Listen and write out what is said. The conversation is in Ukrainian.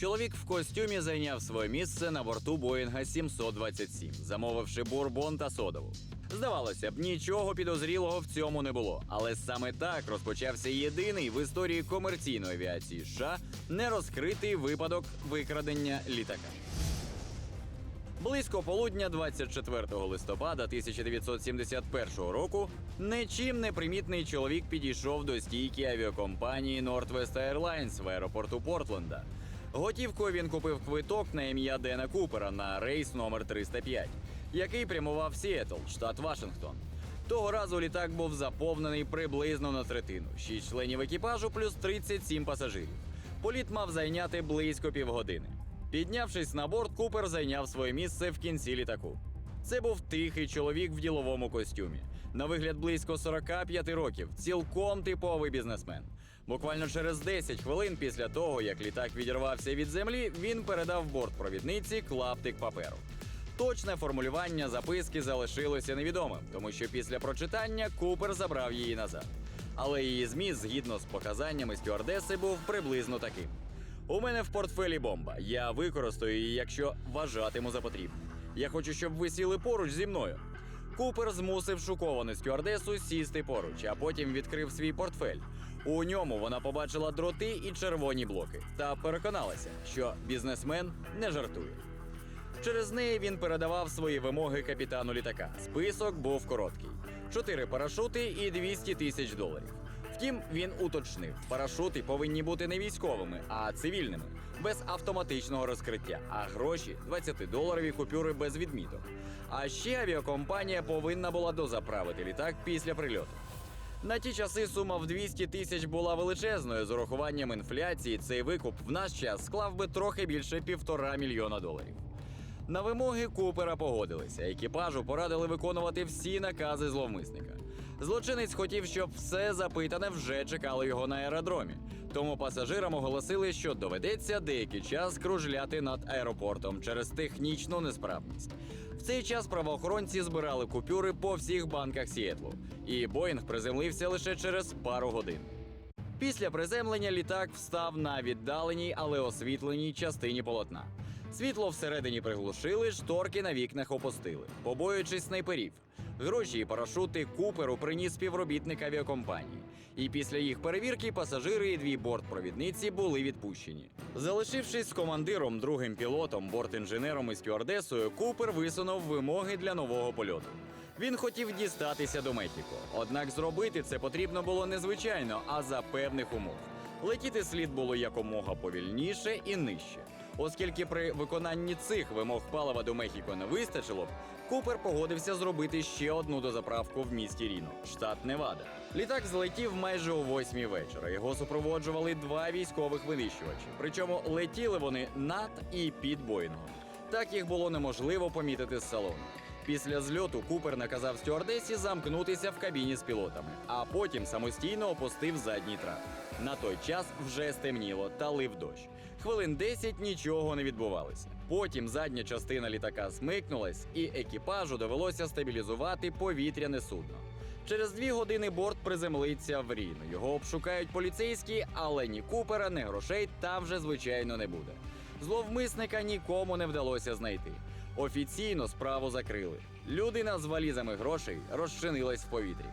Чоловік в костюмі зайняв своє місце на борту Боїнга 727, замовивши бурбон та содову. Здавалося б, нічого підозрілого в цьому не було, але саме так розпочався єдиний в історії комерційної авіації США нерозкритий випадок викрадення літака. Близько полудня 24 листопада 1971 року нічим не примітний чоловік підійшов до стійки авіакомпанії Northwest Airlines в аеропорту Портленда. Готівкою він купив квиток на ім'я Дена Купера на рейс номер 305, який прямував в Сіетл, штат Вашингтон. Того разу літак був заповнений приблизно на третину, шість членів екіпажу плюс 37 пасажирів. Політ мав зайняти близько півгодини. Піднявшись на борт, Купер зайняв своє місце в кінці літаку. Це був тихий чоловік в діловому костюмі. На вигляд близько 45 років, цілком типовий бізнесмен. Буквально через 10 хвилин після того, як літак відірвався від землі, він передав бортпровідниці клаптик паперу. Точне формулювання записки залишилося невідомим, тому що після прочитання Купер забрав її назад. Але її зміст, згідно з показаннями стюардеси, був приблизно таким. У мене в портфелі бомба. Я використаю її, якщо вважатиму за потрібне. Я хочу, щоб ви сіли поруч зі мною. Купер змусив шоковану стюардесу сісти поруч, а потім відкрив свій портфель. У ньому вона побачила дроти і червоні блоки та переконалася, що бізнесмен не жартує. Через неї він передавав свої вимоги капітану літака. Список був короткий: чотири парашути і 200 тисяч доларів. Втім, він уточнив, парашути повинні бути не військовими, а цивільними, без автоматичного розкриття, а гроші 20-доларові купюри без відміток. А ще авіакомпанія повинна була дозаправити літак після прильоту. На ті часи сума в 200 тисяч була величезною. З урахуванням інфляції цей викуп в наш час склав би трохи більше півтора мільйона доларів. На вимоги Купера погодилися. Екіпажу порадили виконувати всі накази зловмисника. Злочинець хотів, щоб все запитане вже чекало його на аеродромі. Тому пасажирам оголосили, що доведеться деякий час кружляти над аеропортом через технічну несправність. В цей час правоохоронці збирали купюри по всіх банках Сіетлу, і Боїнг приземлився лише через пару годин. Після приземлення літак встав на віддаленій, але освітленій частині полотна. Світло всередині приглушили, шторки на вікнах опустили, побоюючись снайперів. Гроші і парашути Куперу приніс співробітник авіакомпанії. І після їх перевірки пасажири і дві бортпровідниці були відпущені. Залишившись з командиром, другим пілотом, бортінженером і стюардесою, Купер висунув вимоги для нового польоту. Він хотів дістатися до Мехіко, однак зробити це потрібно було незвичайно, а за певних умов. Летіти слід було якомога повільніше і нижче. Оскільки при виконанні цих вимог палива до Мехіко не вистачило б, Купер погодився зробити ще одну дозаправку в місті Ріно, штат Невада. Літак злетів майже о восьмій вечора. Його супроводжували два військових винищувачі. Причому летіли вони над і під Боїнгом. Так їх було неможливо помітити з салону. Після зльоту Купер наказав стюардесі замкнутися в кабіні з пілотами, а потім самостійно опустив задній трап. На той час вже стемніло та лив дощ. Хвилин 10 нічого не відбувалося. Потім задня частина літака смикнулась, і екіпажу довелося стабілізувати повітряне судно. Через дві години борт приземлиться в Ріно. Його обшукають поліцейські, але ні Купера, ні грошей там вже звичайно не буде. Зловмисника нікому не вдалося знайти. Офіційно справу закрили. Людина з валізами грошей розчинилась в повітрі.